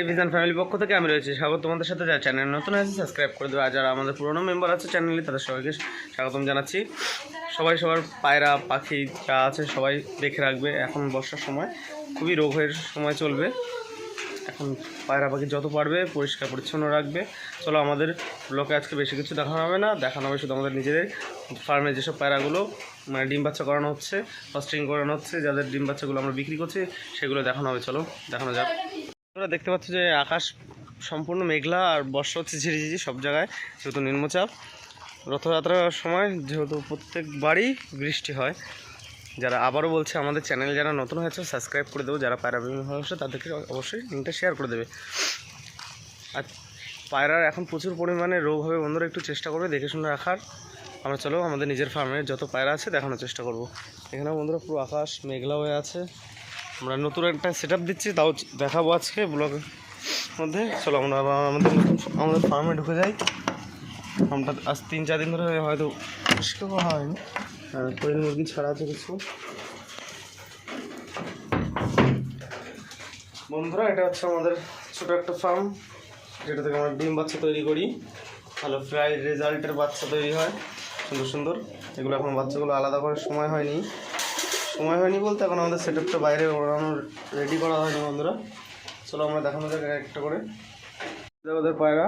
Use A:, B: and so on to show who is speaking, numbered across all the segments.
A: Division family পক্ষ থেকে আমি রয়েছি স্বাগত তোমাদের সাথে। যারা চ্যানেল নতুন আছে সাবস্ক্রাইব করে দেবে। আর যারা আমাদের পুরনো মেম্বার আছে চ্যানেলে তাদের সবাইকে স্বাগতম জানাচ্ছি। সবাই সবার পায়রা, পাখি যা আছে সবাই দেখে রাখবে। এখন বর্ষার সময়, খুবই রোগের সময় চলবে। এখন পায়রা পাখি যত পারবে, পরিষ্কার, পরিচ্ছন্ন রাখবে। চলো আমাদের ব্লকে আজকে বেশি কিছু দেখানো হবে না। দেখানো হবে শুধু আমাদের নিজেদের ফার্মে যেসব পায়রাগুলো মানে ডিম বাচ্চা করানো হচ্ছে ফাস্টিং করানো হচ্ছে, যাদের ডিম বাচ্চাগুলো আমরা বিক্রি করছি, সেগুলো দেখানো হবে। চলো, দেখানো যাক। তোমরা দেখতে পাচ্ছ যে আকাশ সম্পূর্ণ মেঘলা আর বর্ষা হচ্ছে ঝিরিঝিরি সব জায়গায়, যেহেতু নিম্নচাপ। রথযাত্রার সময় যেহেতু প্রত্যেক বাড়ি বৃষ্টি হয়। যারা আবারও বলছে আমাদের চ্যানেল যারা নতুন হয়েছে, সাবস্ক্রাইব করে দেবো। যারা পায়রা প্রেমী হয়েছে তাদেরকে অবশ্যই লিঙ্কটা শেয়ার করে দেবে। আর পায়রার এখন প্রচুর পরিমাণে রোগ হবে বন্ধুরা, একটু চেষ্টা করবে দেখে শুনে রাখার। আমরা চলো, আমাদের নিজের ফার্মে যত পায়রা আছে দেখানোর চেষ্টা করব। এখানে বন্ধুরা পুরো আকাশ মেঘলা হয়ে আছে। আমরা নতুন একটা সেট দিচ্ছি, তাও দেখাবো আজকে ব্লগের মধ্যে। চলো আমরা আমাদের নতুন, আমাদের ফার্মে ঢুকে যাই। ফার্মটা আজ তিন চার দিন ধরে হয়তো পরিষ্কার করা হয়নি। আর কোয়েল মুরগি ছাড়া আছে কিছু। বন্ধুরা, এটা হচ্ছে আমাদের ছোট একটা ফার্ম যেটা থেকে আমরা ডিম বাচ্চা তৈরি করি। ভালো ফ্রাই রেজাল্টের বাচ্চা তৈরি হয়। সুন্দর সুন্দর। এগুলো এখন বাচ্চাগুলো আলাদা করার সময় হয়নি। সময় হয়নি বলতে, এখন আমাদের সেট আপটা বাইরে ওড়ানো রেডি করা হয়নি বন্ধুরা। চলো আমরা দেখানো যাক একটা করে। ওদের পায়রা,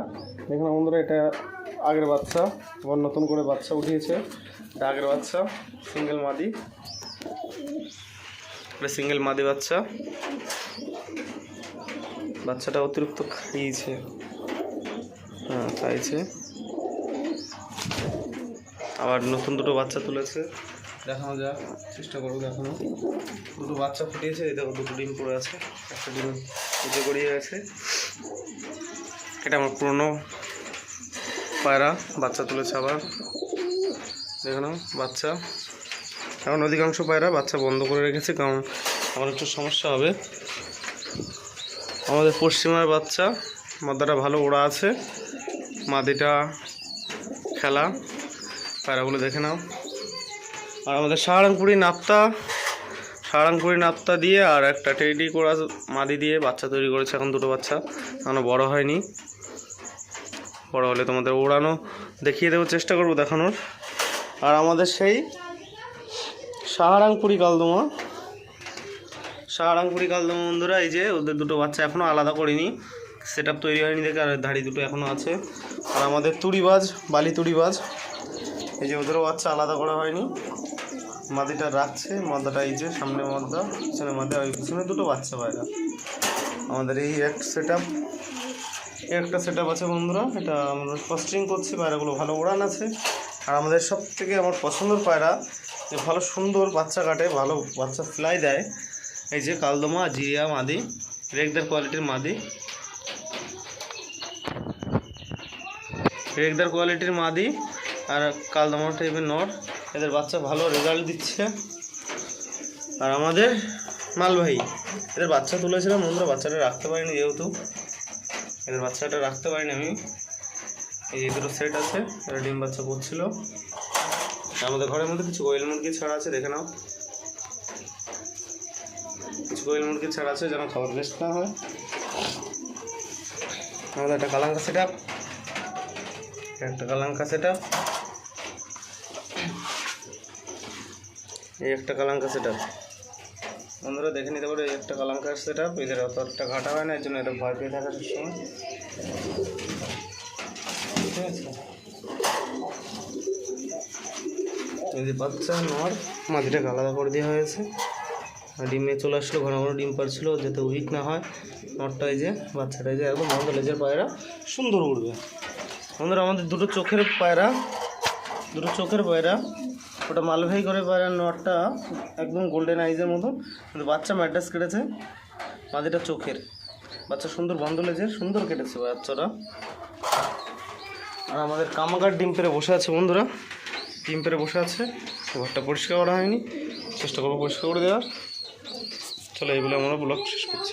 A: দেখুন বন্ধুরা, এটা আগের বাচ্চা, আবার নতুন করে বাচ্চা উঠিয়েছে। এটা আগের বাচ্চা সিঙ্গেল মাদি। এটা সিঙ্গেল মাদি বাচ্চা। বাচ্চাটা অতিরিক্ত খাইয়েছে হ্যাঁ খাইছে। আবার নতুন দুটো বাচ্চা তুলেছে। দেখানো যাক, চেষ্টা করব দেখানো। দুটো বাচ্চা ফুটিয়েছে, এই দেখো দুটো ডিম পড়ে আছে, একটা ডিম উঁচে গড়িয়ে গেছে। এটা আমার পুরনো পায়রা, বাচ্চা তুলেছে আবার। দেখানো, বাচ্চা। এখন অধিকাংশ পায়রা বাচ্চা বন্ধ করে রেখেছে, কারণ আমার একটু সমস্যা হবে। আমাদের পশ্চিমার বাচ্চা মাদাটা ভালো ওড়া আছে। মাদিটা খেলা, পায়রাগুলো দেখে নাও। আর আমাদের সাহারানপুরি নাপ্তা সাহারানপুরি নাপ্তা দিয়ে আর একটা টেডি করা মাদি দিয়ে বাচ্চা তৈরি করেছে এখন দুটো বাচ্চা। এখনও বড় হয়নি। বড় হলে তোমাদের ওড়ানো দেখিয়ে দেবো চেষ্টা করব দেখানোর। আর আমাদের সেই সাহারাংপুরি কালদমা। সাহারাংপুরি কালদমা বন্ধুরা, এই যে ওদের দুটো বাচ্চা এখনও আলাদা করিনি। সেট তৈরি হয়নি দেখে আর ধাড়ি দুটো এখনও আছে। আর আমাদের তুড়িবাজ, বালি তুড়িবাজ, এই যে ওদেরও বাচ্চা আলাদা করা হয়নি। মাদিটা রাখছে, মাদাটা এই যে সামনে মাদা, পিছনে মাদা, ওই পিছনে দুটো বাচ্চা পায়রা আমাদের এই এক সেট আপ একটা সেট আপ আছে বন্ধুরা, এটা আমরা ফস্টিং করছি, পায়রাগুলো ভালো উড়ান আছে। আর আমাদের সব থেকে আমার পছন্দের পায়রা, যে ভালো সুন্দর বাচ্চা কাটে, ভালো বাচ্চা ফ্লাই দেয়, এই যে কালদমা জিরিয়া মাদি রেগদার কোয়ালিটির মাদি। রেগদার কোয়ালিটির মাদি, আর কালদমা টাইপের নর। এদের বাচ্চা ভালো রেজাল্ট দিচ্ছে। আর আমাদের মালবাহী, এদের বাচ্চা তুলেছিলাম, বন্ধুরা বাচ্চাটা রাখতে পারিনি যেহেতু। এদের বাচ্চাটা রাখতে পারিনি আমি। এই যে দুটো সেট আছে, এরা ডিম বাচ্চা করছিল। আমাদের ঘরের মধ্যে কিছু কোয়েল মুরগি ছাড়া আছে, দেখে নাও। কিছু কোয়েল মুরগি ছাড়া আছে, যেন খাবার বেস্ট না হয়। আমাদের একটা কালাঙ্কা সেট আপ একটা কালাঙ্কা সেট আপ এই একটা কালাঙ্কা সেট আপ বন্ধুরা, দেখে নিতে পারো, এই একটা কালাঙ্কার সেট আপ এদের অত একটা ঘাটা হয় না, এর জন্য এটা ভয় পেয়ে থাকার সময় ঠিক আছে? এই যে বাচ্চা নর মাটিটাকে আলাদা করে দেওয়া হয়েছে। আর ডিমে চলে আসলো, ঘন ঘন ডিম পারছিল যাতে উইক না হয়। নটটা এই যে, বাচ্চাটা এই যে, একদম বন্ধ লেজের পায়রা, সুন্দর উঠবে বন্ধুরা, আমাদের দুটো চোখের পায়রা, দুটো চোখের পায়রা। ওটা মালভাই করে পায়রা নটটা একদম গোল্ডেন আইজের মতো কিন্তু বাচ্চা ম্যাড্রাস কেটেছে মাদিটা চোখের। বাচ্চা সুন্দর বন্ধ লেজের সুন্দর কেটেছে বাচ্চাটা। আর আমাদের কামাকার ডিম পেরে বসে আছে বন্ধুরা। ডিম পেরে বসে আছে, ঘরটা পরিষ্কার করা হয়নি। চেষ্টা করব পরিষ্কার করে দেওয়ার। চলো এইগুলো আমরা ব্লগ শেষ করছি।